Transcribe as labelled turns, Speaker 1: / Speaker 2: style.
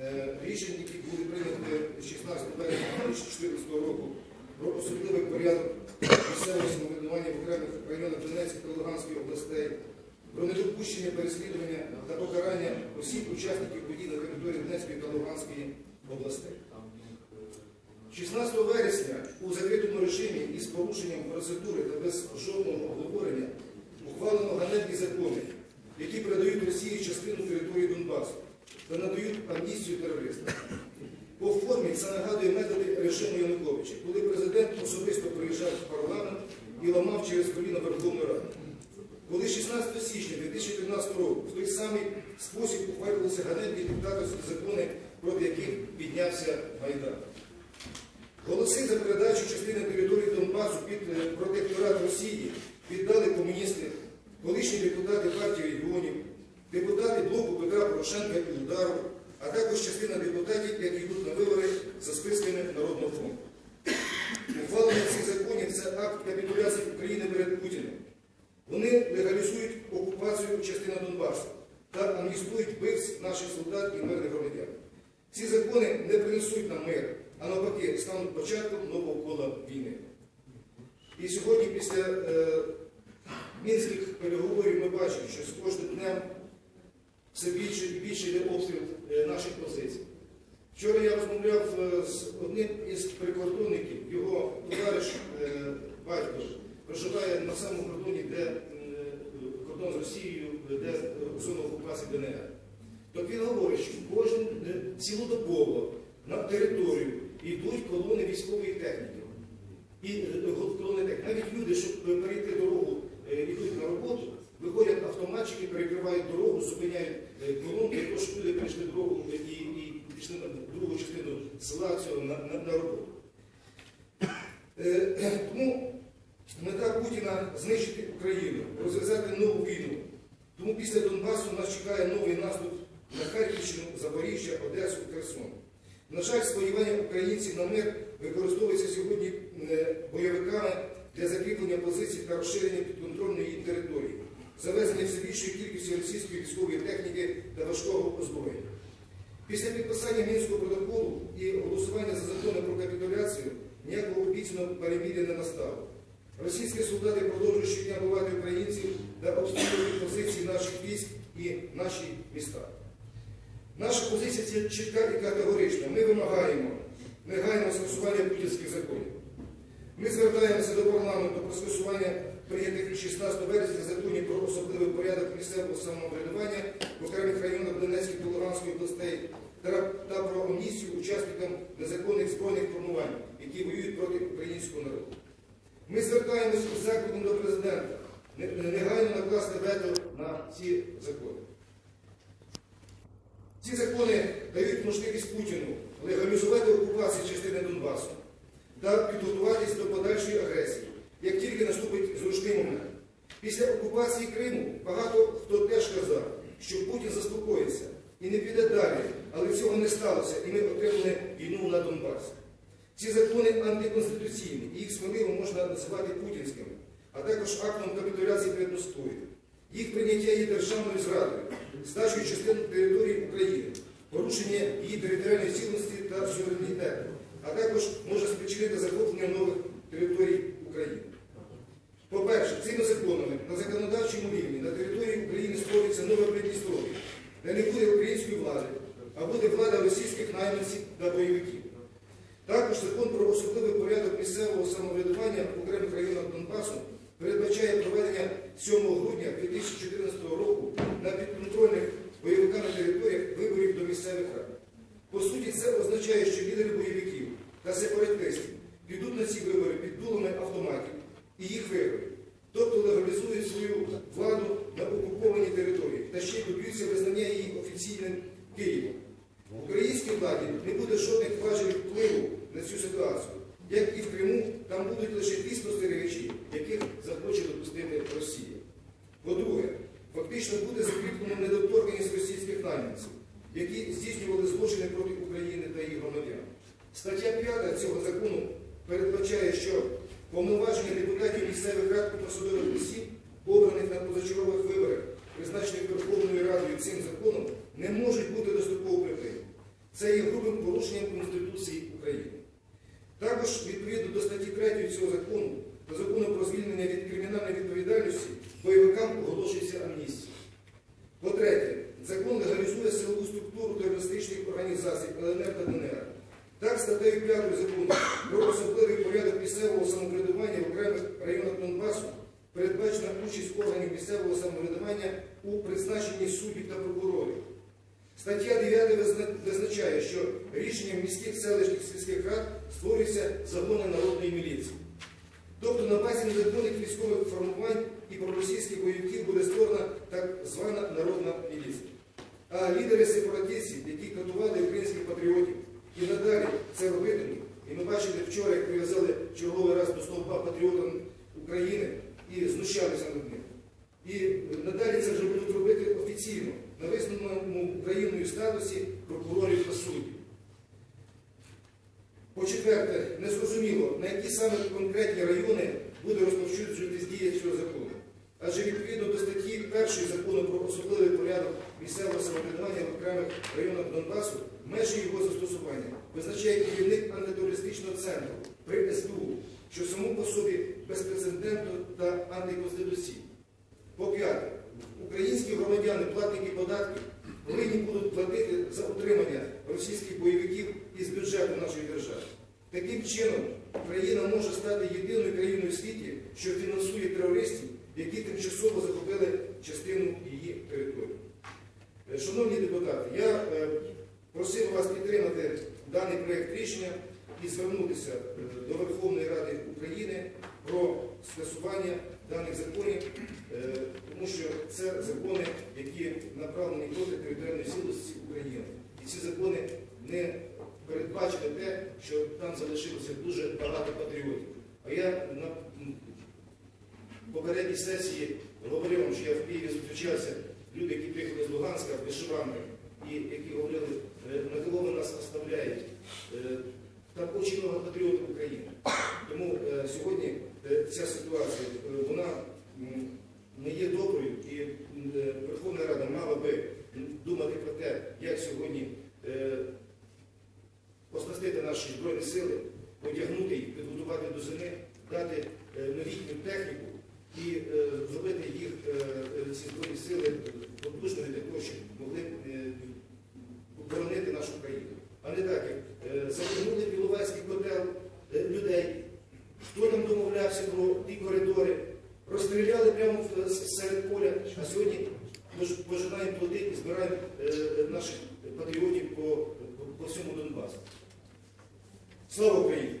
Speaker 1: е, рішень, які були прийняті 16 березня 2014 року про особливий порядок місцевого самоврядування в окремих районах Донецької та Луганської областей, про недопущення переслідування та покарання осіб учасників подій на території Донецької та Луганської областей. 16 вересня у закритому режимі із порушенням процедури та без жодного обговорення ухвалено ганебні закони, які передають Росії частину території Донбасу та надають амністію терористам. По формі це нагадує методи режиму Януковича, коли президент особисто приїжджав в парламент і ламав через коліна Верховну Раду. Коли 16 січня 2013 року в той самий спосіб ухвалювалися ганебні диктаторські закони, проти яких піднявся Майдан. Голоси за передачу частини території Донбасу під е, протекторат Росії віддали комуністи, колишні депутати партії регіонів, депутати блоку Петра Порошенка і Удару, а також частина депутатів, які йдуть на вибори за списками Народного фронту. Ухвалення цих законів це акт капітуляції України перед Путіним. Вони легалізують окупацію частини Донбасу та амністують вбивць наших солдат і мирних громадян. Ці закони не принесуть нам мир, а навпаки, стануть початком нового кола війни. І сьогодні, після е, мінських переговорів, ми бачимо, що з кожним днем все більше і більше йде обстріл е, наших позицій. Вчора я розмовляв е, з одним із прикордонників, його товариш е, батько проживає на самому кордоні, де кордон з Росією, де зона окупації ДНР. То він говорить, що кожен цілодобово на територію йдуть колони військової техніки. І колони техніки. Навіть люди, щоб перейти дорогу, йдуть на роботу, виходять автоматчики, перекривають дорогу, зупиняють е, колонки, того, щоб люди перейшли дорогу і, і пішли на другу частину села цього на, на, на роботу. Е, Тому мета Путіна знищити Україну, розв'язати нову війну. Тому після Донбасу нас чекає новий наступ на Харківщину, Запоріжжя, Одесу, Херсон. На жаль, сподівання українців на мир використовується сьогодні е, бойовиками для закріплення позицій та розширення підконтрольної її території, завезення все більшої кількості російської військової техніки та важкого озброєння. Після підписання Мінського протоколу і голосування за закони про капітуляцію ніякого обіцяного перемір'я не настало. Російські солдати продовжують щодня бувати українців та обстрілювати позиції наших військ і наші міста. Наша позиція це чітка і категорична. Ми вимагаємо негайного скасування путінських законів. Ми звертаємося до парламенту про скасування прийнятих 16 вересня законів про особливий порядок місцевого самоврядування в окремих районах Донецької та Луганської областей та, про амністію учасникам незаконних збройних формувань, які воюють проти українського народу. Ми звертаємося з закликом до президента негайно накласти вето на ці закони. Ці закони дають можливість Путіну легалізувати окупацію частини Донбасу та підготуватись до подальшої агресії, як тільки наступить зручний момент. Після окупації Криму багато хто теж казав, що Путін заспокоїться і не піде далі, але цього не сталося, і ми отримали війну на Донбасі. Ці закони антиконституційні, і їх сміливо можна називати путінськими, а також актом капітуляції перед Москвою. Їх прийняття є державною зрадою, здачею частин території України, порушення її територіальної цілості та суверенітету, а також може спричинити захоплення нових територій на законодавчому рівні на території України створюється нове Придністров'я, де не буде української влади, а буде влада російських найманців та бойовиків. Також закон про особливий порядок місцевого самоврядування в окремих районах Донбасу передбачає проведення 7 грудня 2014 року на підконтрольних бойовиками територіях виборів до місцевих рад. По суті, це означає, що лідери бойовиків та сепаратистів підуть на ці вибори під дулами автоматів і їх виграють, свою владу на окупованій території та ще й доб'ються визнання її офіційним Києвом. В українській владі не буде жодних важелів впливу на цю ситуацію. Як і в Криму, там будуть лише ті спостерігачі, яких захоче допустити Росія. По-друге, фактично буде закріплено недоторканність російських найманців, які здійснювали злочини проти України та її громадян. Стаття 5 цього закону передбачає, що повноваження депутатів місцевих рад і посадових осіб, обраних на позачергових виборах, призначених Верховною Радою цим законом, не можуть бути достроково припинені. Це є грубим порушенням Конституції України. Також відповідно до статті 3 цього закону та закону про звільнення від кримінальної відповідальності бойовикам оголошується амністія. По-третє, закон легалізує силову структуру терористичних організацій ЛНР та ДНР. Так, статтею 5 закону про особливий порядок місцевого самоврядування в окремих районах Донбасу передбачена участь органів місцевого самоврядування у призначенні суддів та прокурорів. Стаття 9 визначає, що рішенням міських селищних сільських рад створюються загони народної міліції. Тобто на базі незаконних військових формувань і проросійських бойовиків буде створена так звана народна міліція. А лідери сепаратистів, які катували українських патріотів і надалі це робитимуть, і ми бачили вчора, як прив'язали черговий раз до стовпа патріотам України і знущалися над ним. І надалі це вже будуть робити офіційно на визнаному Україною статусі прокурорів та суддів. По-четверте, незрозуміло, на які саме конкретні райони буде розповсюджуватись дія цього закону. Адже відповідно до статті 1 закону про особливий порядок місцевого самоврядування в окремих районах Донбасу, межі його застосування визначає керівник антитерористичного центру при СБУ, що само по собі безпрецедентно та антиконституційно. По-п'яте, українські громадяни, платники податків, повинні будуть платити за утримання російських бойовиків із бюджету нашої держави. Таким чином, Україна може стати єдиною країною в світі, що фінансує терористів, які тимчасово захопили частину її території. Е, Шановні депутати, я е, просив вас підтримати даний проєкт рішення і звернутися е, до Верховної Ради України скасування даних законів, е, тому що це закони, які направлені проти територіальної цілісності України. І ці закони не передбачили те, що там залишилося дуже багато патріотів. А я на попередній сесії говорив вам, що я в Києві зустрічався, люди, які приїхали з Луганська, вишиванки, і які говорили, е, на кого ви нас оставляєте. Е, Там дуже багато патріотів України. Тому сьогодні ця ситуація, е, вона не є доброю, і е, Верховна Рада мала би думати про те, як сьогодні е, оснастити наші Збройні сили, одягнути їх, підготувати до зими, дати новітню техніку і зробити їх, ці Збройні сили, потужними для того, щоб могли е, боронити нашу країну. А не так, як е, затягнули в Біловайський котел е, людей, хто там домовлявся про ті коридори, розстріляли прямо серед поля, а сьогодні пожинаємо плоди і збираємо е, е, наших патріотів по, по всьому Донбасу. Слава Україні!